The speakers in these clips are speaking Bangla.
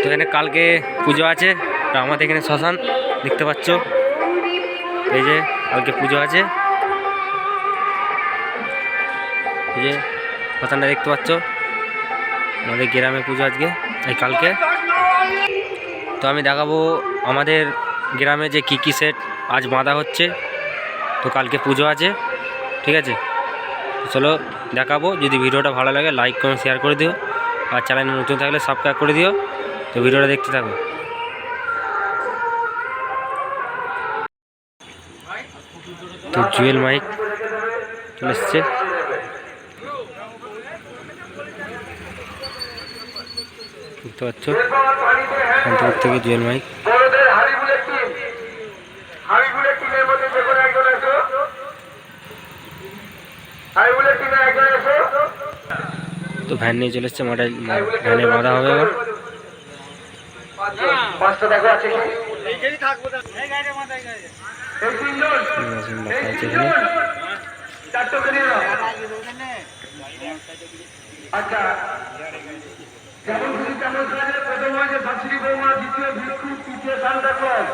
তো এখানে কালকে পুজো আছে, তো আমাদের এখানে শ্মশান দেখতে পাচ্ছ। এই যে, কালকে পুজো আছে। এই যে, শ্মশানটা দেখতে পাচ্ছ। আমাদের গ্রামে পুজো আজকে, এই কালকে। তো আমি দেখাবো আমাদের গ্রামে যে কী কী সেট আজ বাঁধা হচ্ছে। তো কালকে পুজো আছে, ঠিক আছে? চলো দেখাবো। যদি ভিডিওটা ভালো লাগে লাইক কমেন্ট শেয়ার করে দিও। আর চ্যানেল নতুন থাকলে সাবস্ক্রাইব করে দিও। তো ভিডিওটা দেখতে থাকো। তো জুয়েল মাইক চলে এসছে। দেখতে পাচ্ছ? শান্তিপুর থেকে জুয়েল মাইক। একজন এসো তো ভ্যান নিয়ে চলে এসছে মাঠে ভ্যানে বাঁধা হবে নাও আচ্ছা। যেমন প্রথম হয়েছে ভিক্ষু, তৃতীয় সান্তা ক্লজ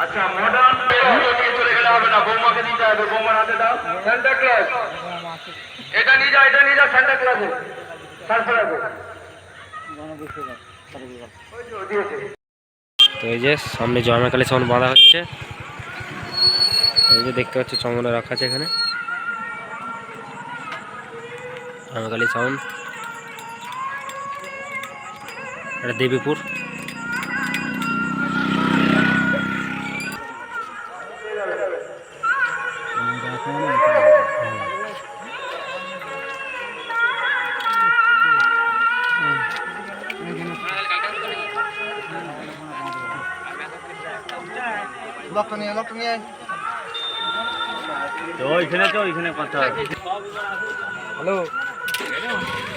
আচ্ছা মডার্ন হবে না বৌমাকে দিতে হবে বৌমার হাতে দাও। ক্লজ এটা নিয়ে যাও এটা নিয়ে যাও ওই তো, এই যে সামনে জয়মাকালী সাউন্ড বাঁধা হচ্ছে এই যে দেখতে পাচ্ছ চমনা রাখা আছে এখানে। জয়মাকালী সাউন্ড এটা দেবীপুর।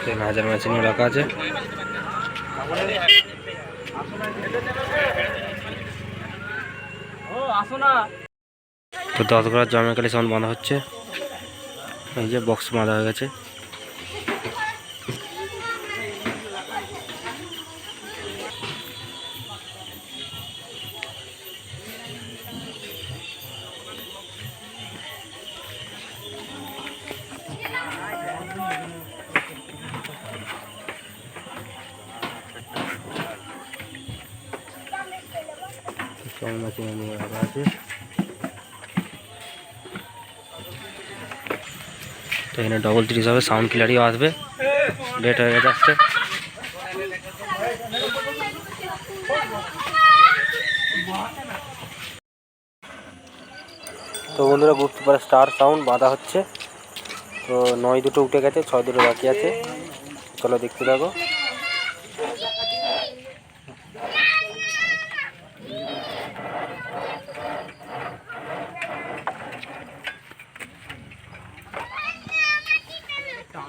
এখানে হাজার মেশিনও রাখা আছে। তো দশ ঘর জয়মাকালী সাউন্ড বাঁধা হচ্ছে। এই যে বক্স বাঁধা হয়ে গেছে। কেমন আছে নিয়ে রাখা আছে? তো এখানে ডবল তিরিশ হবে সাউন্ড ক্লিয়ারিও আসবে। লেট হয়ে গেছে আসতে তো বন্ধুরা, বুঝতে পারে স্টার সাউন্ড বাঁধা হচ্ছে। তো নয় দুটো উঠে গেছে, ছয় দুটো বাকি আছে। চলো দেখতে থাকো।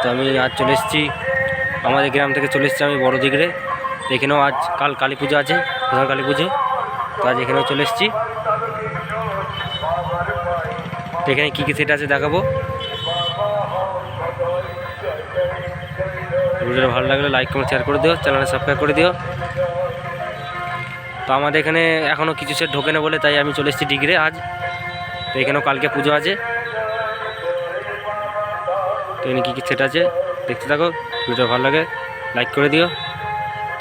তো আমি আজ চলে এসেছি। আমাদের গ্রাম থেকে চলে এসেছি আমি বড় দিগড়ে এখানেও আজ কাল কালী পুজো আছে, প্রধান কালী পুজো। তো আজ এখানেও চলে এসেছি। তো এখানে কী কী সেট আছে দেখাবো। ভিডিওটা ভালো লাগলে লাইক কমেন্ট শেয়ার করে দিও চ্যানেলটা সাবস্ক্রাইব করে দিও। তো আমাদের এখানে এখনও কিছু সেট ঢোকে না বলে তাই আমি চলে এসেছি ডিগ্রে আজ। তো এখানেও কালকে পুজো আছে। এখানে কী কী সেট আছে, দেখতে থাকো ভিডিও ভালো লাগে লাইক করে দিও।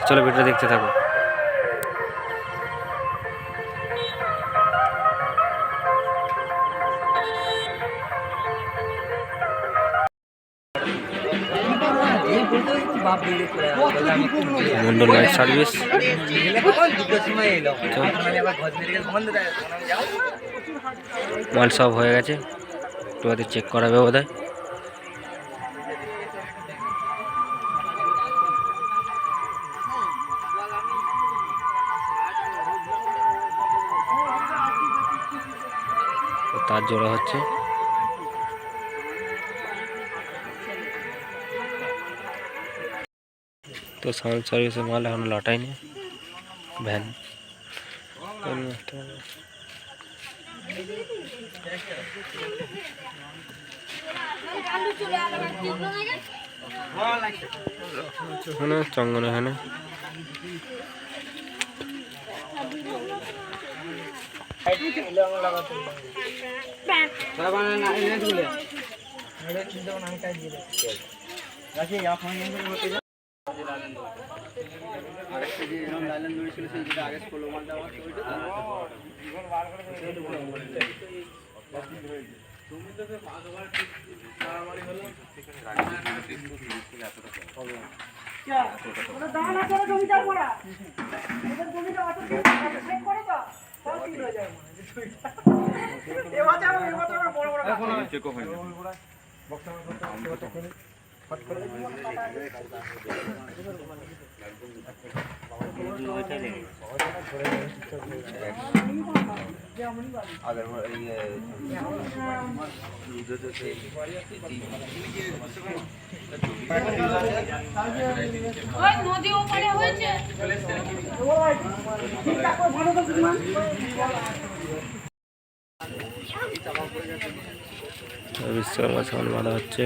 চলো ভিডিও দেখতে থাকো। মন্ডল লাইট সার্ভিস মাল সব হয়ে গেছে বাদে চেক করাবে বোধ হয় তার জোড়া হচ্ছে। তো সাউন্ড সার্ভিসের মাল এখন লটাইনি ভ্যান। এখানে। তুমি তো পাঁচবার মারামারি হলো সেখানে রাখবে এতটা দাঁড়া করে জমিটা পড়া জমিটা চঙ্গন এখানে ওই নদী ওপারে হয়েছে। বিশ্বকর্মা সাউন্ড বাঁধা হচ্ছে।